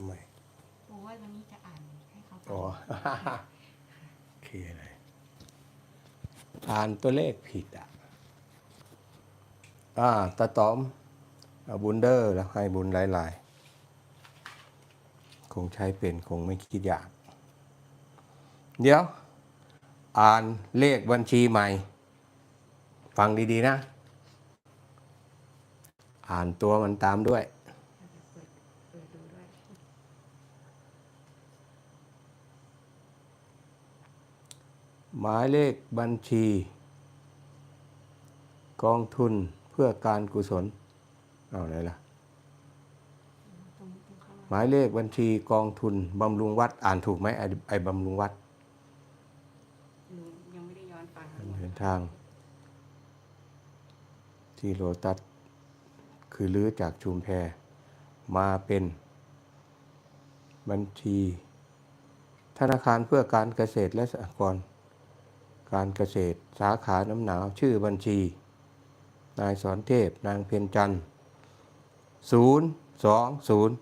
ทำไมโอ้ว่าวันนี้จะอ่านให้เขาฟังอ๋อ โอเคเลย อ่านตัวเลขผิดอะ อ่าตาตอมเอาบุญเดอร์แล้วให้บุญหลายๆ คงใช้เป็นคงไม่คิดยาก เดี๋ยว อ่านเลขบัญชีใหม่ ฟังดีๆนะ อ่านตัวมันตามด้วย เปิดเปิดดูด้วย หมายเลขบัญชี กองทุนเพื่อการกุศลเอาไหนล่ะตรงตรงข้างหมายเลขบัญชีกองทุนบำรุงวัดอ่านถูกไหมไอ้ไอ้บำรุงวัดหนูยังไม่ได้ย้อนฟังเดินทาง ที่โลตัสคือลื้อจากชุมแพมาเป็น บัญชี ธนาคารเพื่อการเกษตรและสหกรณ์ การเกษตรสาขาน้ำหนาวชื่อบัญชี นายสอนเทพนางเพียรจันทร์ศูนย์สองศูนย์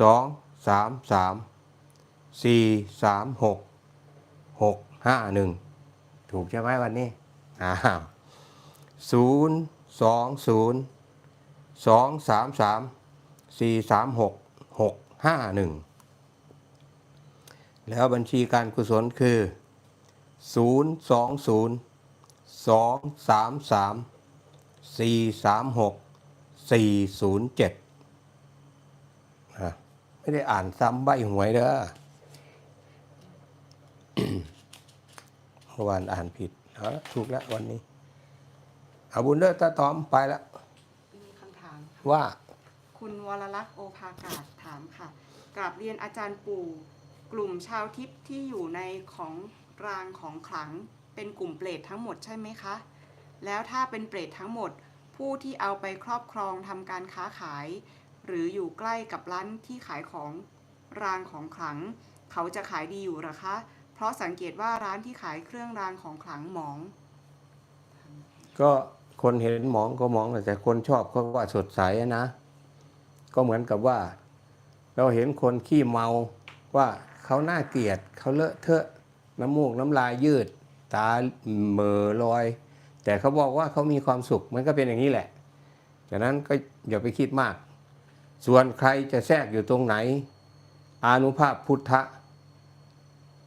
สองสามสามสี่สามหกหกห้าหนึ่งถูกใช่ไหมวันนี้อ้าวศูนย์สองศูนย์สองสามสามสี่สามหกหกห้าหนึ่งแล้วบัญชีการกุศลคือ ศูนย์สองศูนย์สองสามสามสี่สามหกสี่ศูนย์เจ็ดไม่ได้อ่านซ้ำใบหวยเด้อเมื่อวานอ่านผิดเอาละถูกแล้ววันนี้ เอาบุญเด้อตาตอมไปแล้ว มีคำถามว่า คุณวรลักษณ์โอภากาศถามค่ะกราบเรียนอาจารย์ปู่ กลุ่มชาวทิพย์ที่อยู่ในของ รางของขลังเป็นกลุ่มเปรตทั้งหมดใช่ไหมคะ แล้วถ้าเป็นเปรตทั้งหมด ผู้ที่เอาไปครอบครองทำการค้าขาย หรืออยู่ใกล้กับร้านที่ขายของรางของขลัง เขาจะขายดีอยู่หรอคะ เพราะสังเกตว่าร้านที่ขายเครื่องรางของขลังหมอง ก็คนเห็นหมองก็มองแต่คนชอบก็ว่าสดใสนะ ก็เหมือนกับว่า เราเห็นคนขี้เมาว่าเขาหน่าเกลียดเขาเลอะเทอะ น้ำมูกน้ำลายยืด ตาเหม่อลอย แต่เขาบอกว่าเขามีความสุขมันก็เป็นอย่างนี้แหละฉะนั้นก็อย่าไปคิดมาก ส่วนใครจะแทรกอยู่ตรงไหน อานุภาพพุทธะ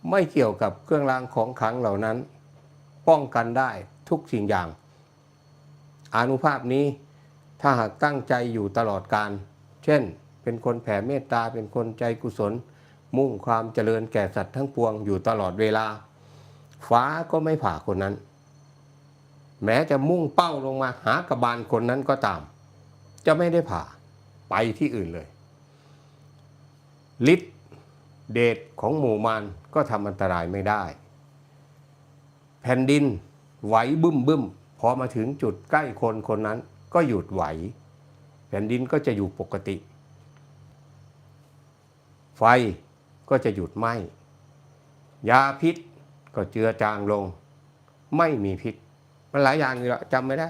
ไม่เกี่ยวกับเครื่องรางของขลังเหล่านั้น ป้องกันได้ทุกสิ่งอย่าง อานุภาพนี้ถ้าหากตั้งใจอยู่ตลอดการ เช่น เป็นคนแผ่เมตตาเป็นคนใจกุศล มุ่งความเจริญแก่สัตว์ทั้งปวงอยู่ตลอดเวลา ฟ้าก็ไม่ผ่าคนนั้น แม้จะมุ่งเป้าลงมาหากระบาลคนนั้นก็ตาม จะไม่ได้ผ่าไปที่อื่นเลยฤทธิเดชของหมู่มารก็ทำอันตรายไม่ได้ แผ่นดินไหวบึ้มบึ้มพอมาถึงจุดใกล้คนคนนั้นก็หยุดไหว แผ่นดินก็จะอยู่ปกติ ไฟ ก็จะหยุดไหม้ยาพิษก็เจือจางลง ไม่มีพิษ มันหลายอย่างอยู่แล้วจำไม่ได้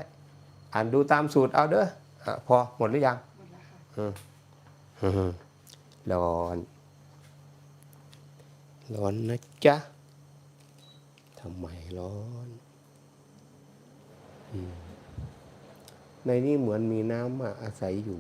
อ่านดูตามสูตรเอาเด้ออะพอหมดหรือยังหมดแล้วค่ะอืมร้อน ร้อนนะจ๊ะทำไมร้อนอืมในนี้เหมือนมีน้ำมาอาศัยอยู่